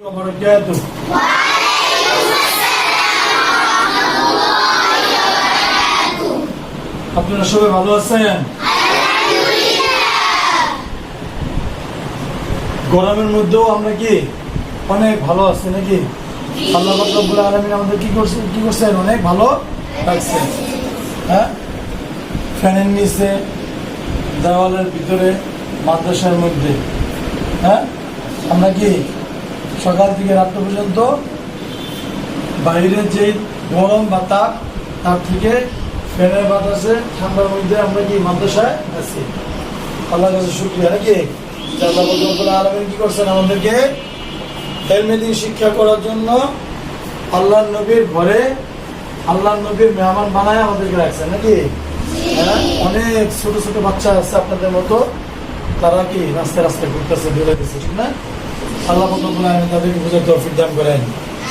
وبركاته আপনারা সবাই ভালো আছেন গরমের মধ্যেও আমরা কি অনেক ভালো আছি নাকি আল্লাহ রব্বুল আলমিন আমাদের কি করছে কি করছেন অনেক ভালো লাগছে হ্যাঁ ফ্যানের নিচে দেওয়ালের ভিতরে মাদ্রাসার মধ্যে হ্যাঁ আমরা কি সকাল থেকে রাত্র পর্যন্ত বাইরের যে গরম বা তাপ তার থেকে ফ্যানের বাতাসে ঠান্ডার মধ্যে আমরা কি মাদ্রাসায় আছি? আল্লাহ কাছে শুক্রিয়া, নাকি? আল্লাহ কি করছেন আমাদেরকে? হেলমেদিন শিক্ষা করার জন্য আল্লাহ নবীর ঘরে আল্লাহ নবীর মেহমান বানায় আমাদেরকে রাখছেন, নাকি? হ্যাঁ? অনেক ছোট ছোট বাচ্চা আছে আপনাদের মতো, তারা কি রাস্তায় রাস্তায় ঘুরতেছে ঠিক না? আল্লাহ তাদেরকে দান করেন।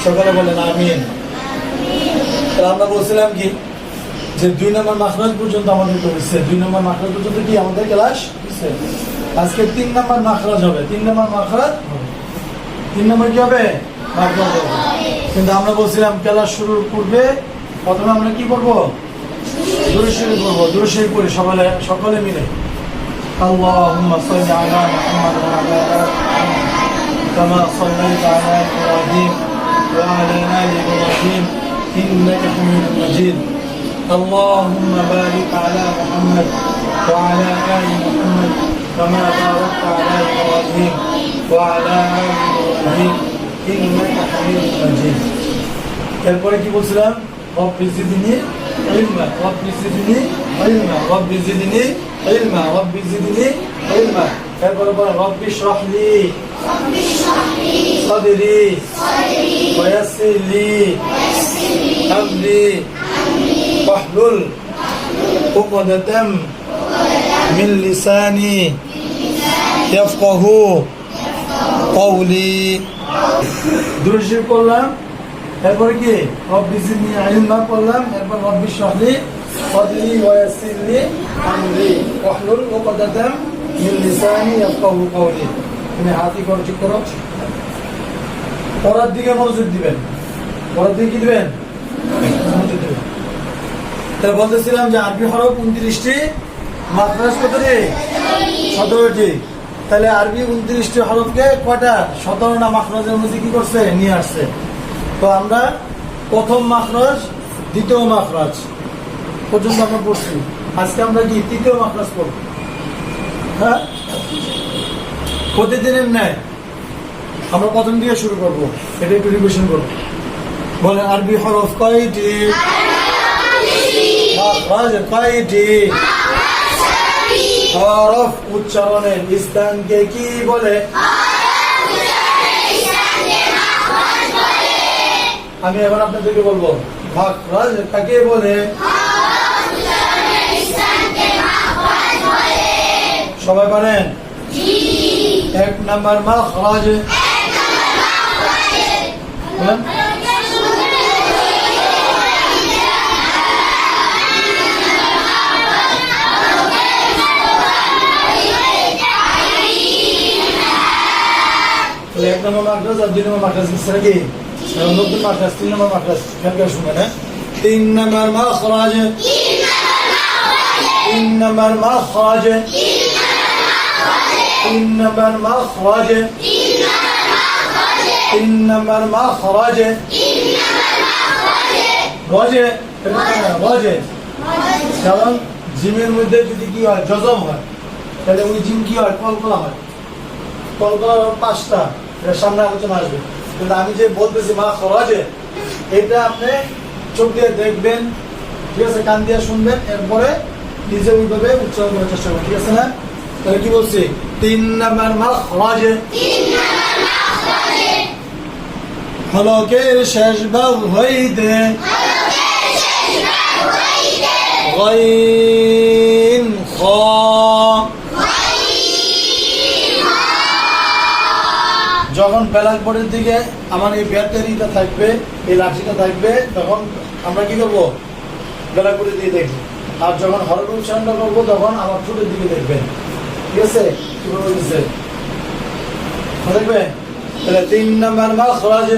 সকালে বলেন, আমিন। আমরা বলছিলাম কি, যে দুই নম্বর মাখরাজ পর্যন্ত আমাদের করেছে দুই নম্বর মাখরাজ পর্যন্ত কি আমাদের ক্লাস আজকে তিন নম্বর মাখরাজ হবে। তিন নম্বর মাখরাজ তিন নম্বর কি হবে? হবে। কিন্তু আমরা বলছিলাম, ক্লাস শুরুর পূর্বে প্রথমে আমরা কি করব দূরশরী করব দূরশরী করে সকলে সকলে মিলে। আল্লাহ كما صليت على إبراهيم وعلى آل إبراهيم إنك حميد مجيد اللهم بارك على محمد وعلى آل محمد كما باركت على إبراهيم وعلى آل إبراهيم إنك حميد مجيد এরপরে কি বলছিলাম রব্বি জিদনি ইলমা রব্বি জিদনি ইলমা রব্বি জিদনি ইলমা রব্বি জিদনি ইলমা এরপরে বলে রব্বি শরহলি صدري ويسر لي أمري واحلل عقدة من لساني يفقه قولي দুরুশি করলাম এরপরে কি রব্বি জিদনি ইলমা করলাম এরপর রব্বি শরহলি صدري ويسر لي أمري واحلل عقدة من لساني يفقه قولي তুমি হাতি ঠিক করো। পড়ার দিকে মনোযোগ দিবেন। পড়ার দিকে কি দিবেন? মনোযোগ তাহলে বলতেছিলাম যে আরবি হরফ উনত্রিশটি, মাদ্রাস কতটি? সতেরোটি। তাহলে আরবি উনত্রিশটি হরফকে কয়টা? সতেরো না মাখরাজের মধ্যে কি করছে? নিয়ে আসছে। তো আমরা প্রথম মাখরাজ, দ্বিতীয় মাখরাজ পর্যন্ত আমরা পড়ছি। আজকে আমরা কি তৃতীয় মাখরাজ পড়ব? হ্যাঁ? প্রতিদিনের ন্যায় আমরা প্রথম দিয়ে শুরু করব, এটা একটু রিভিশন করব। বলে আরবি হরফ কয়টি? কয়টি? হরফ উচ্চারণের স্থানকে কি বলে? আমি এখন আপনাদেরকে বলব মাখরাজ কাকে বলে? সবাই পারেন? এক নাম্বার মাখরাজ বলেন তাহলে এক নম্বর মাদ্রাস আর দুই নম্বর মাদ্রাস কি সেটা কি সেটা নতুন মাদ্রাস তিন নম্বর মাদ্রাস খেয়াল করে শুনবেন হ্যাঁ তিন নম্বর মাখরাজ তিন নম্বর মাখরাজ তিন নম্বর মাখরাজ তিন নম্বর মাখরাজ। রজে রজে। কারণ জিমের মধ্যে যদি কি হয়, জজম হয়, তাহলে ওই জিম কি হয়? কল্পনা হয়। কল্পনা পাঁচটা সামনে আলোচনা আসবে। কিন্তু আমি যে বলতেছি মা খরাজে এটা আপনি চোখ দিয়ে দেখবেন, ঠিক আছে, কান দিয়ে শুনবেন, এরপরে নিজে ওইভাবে উচ্চারণ করার চেষ্টা করবেন, ঠিক আছে না? তাহলে কি বলছি? তিন নাম্বার মা খরাজে হলকের শেষ ভাগ হইতে غين خا যখন বেলালপুরের দিকে আমার এই ব্যাটারিটা থাকবে এই লাঠিটা থাকবে তখন আমরা কি করবো বেলালপুরের দিকে দেখবো আর যখন হরফ উচ্চারণটা করবো তখন আমার ঠোঁটের দিকে দেখবেন ঠিক আছে তিন নাম্বার মাখরাজ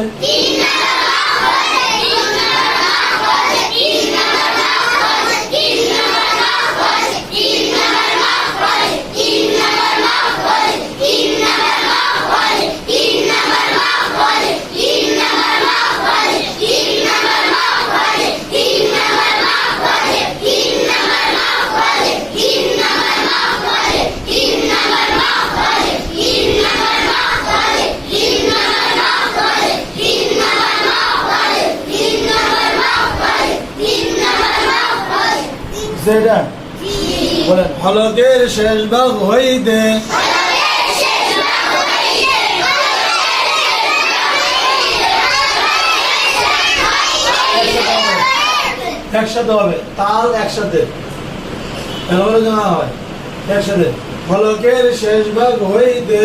বলেন ফলকের শেষ ভাগ হইতে। একসাথে হবে তাল একসাথে। জানা হয় একসাথে। ফলকের শেষ ভাগ হইতে।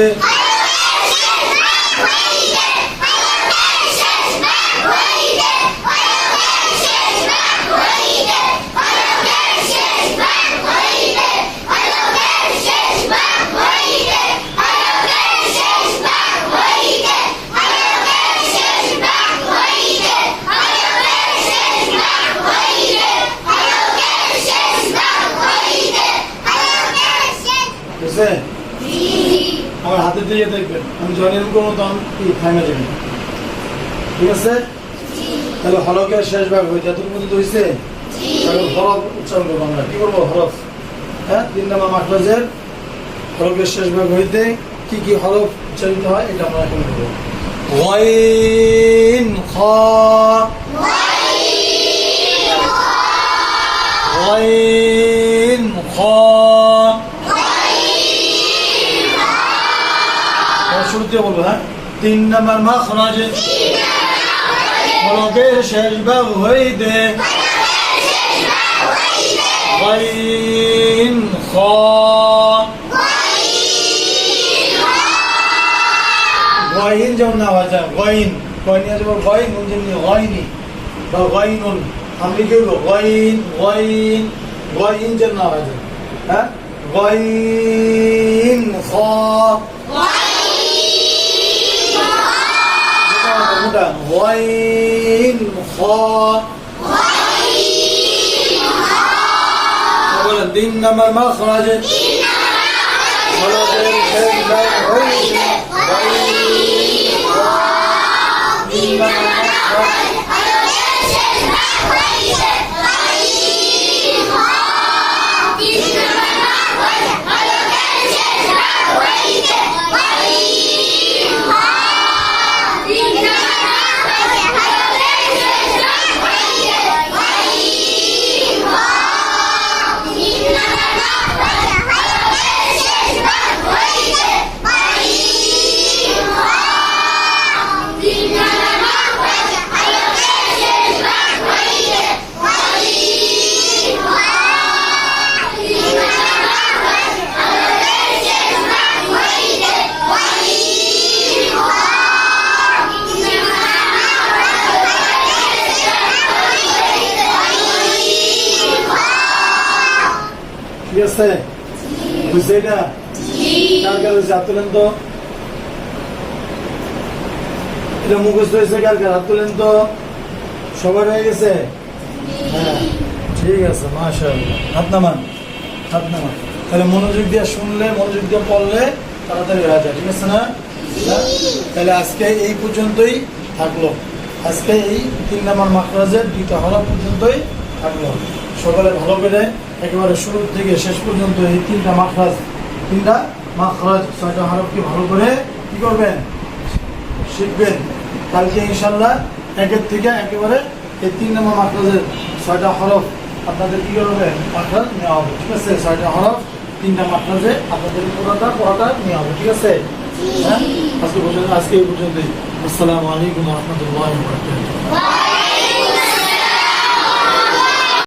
বুঝছে আমার হাতে দিয়ে দেখবেন আমি যখন এরকম করবো তখন কি থামে যাবে ঠিক আছে তাহলে হলকের শেষ ভাগ হয়েছে এতটুকু পর্যন্ত হয়েছে তাহলে হরফ উচ্চারণ করবো আমরা কি করবো হরফ হ্যাঁ তিন নম্বর মাখরাজের হরফের শেষ ভাগ হইতে কি কি হরফ উচ্চারিত হয় এটা আমরা এখন করবো غين خاء غين শুরুতে বলবো হ্যাঁ তিন নম্বর মাখরাজ হরফের শেষ ভাগ হইতে غين خاء গয়িন যেমন না হয় যায় গয়িন গয়নি আছে গয়িন নুন যেমনি গয়নি বা গয়িনুন আমি কি বলবো গয়িন গয়িন গয়িন যেন না হয় যায় হ্যাঁ গয়িন খ মোটা গয়িন খ। তিন নম্বর মাখরাজ হলফের শেষ ভাগ হইতে তিন আছে? কার হাত তুলেন তো? এটা মুখস্থ হয়েছে কার কার? হাত তুলেন তো? সবার হয়ে গেছে? হ্যাঁ ঠিক আছে হাত নামান হাত নামান তাহলে মনোযোগ দিয়ে শুনলে, মনোযোগ দিয়ে পড়লে তাড়াতাড়ি হয়ে যায়, ঠিক আছে না? তাহলে আজকে এই পর্যন্তই থাকল। আজকে এই তিন নাম্বার মাকরাজের দুইটা হলা পর্যন্তই থাকল। সকালে ভালো করে একেবারে শুরু থেকে শেষ পর্যন্ত এই তিনটা মাখরাজ তিনটা মাখরাজ ছয়টা হরফকে ভালো করে কি করবেন? শিখবেন। কালকে ইনশাল্লাহ একের থেকে একেবারে এই তিন নম্বর মাখরাজের ছয়টা হরফ আপনাদের কি করবে? মাখরাজ নেওয়া হবে, ঠিক আছে? ছয়টা হরফ, তিনটা মাখরাজে আপনাদের পড়াটা পড়াটা নেওয়া হবে, ঠিক আছে? হ্যাঁ? আজকে পর্যন্ত আজকে এই পর্যন্তই। আসসালামু আলাইকুম রহমতুল্লাহ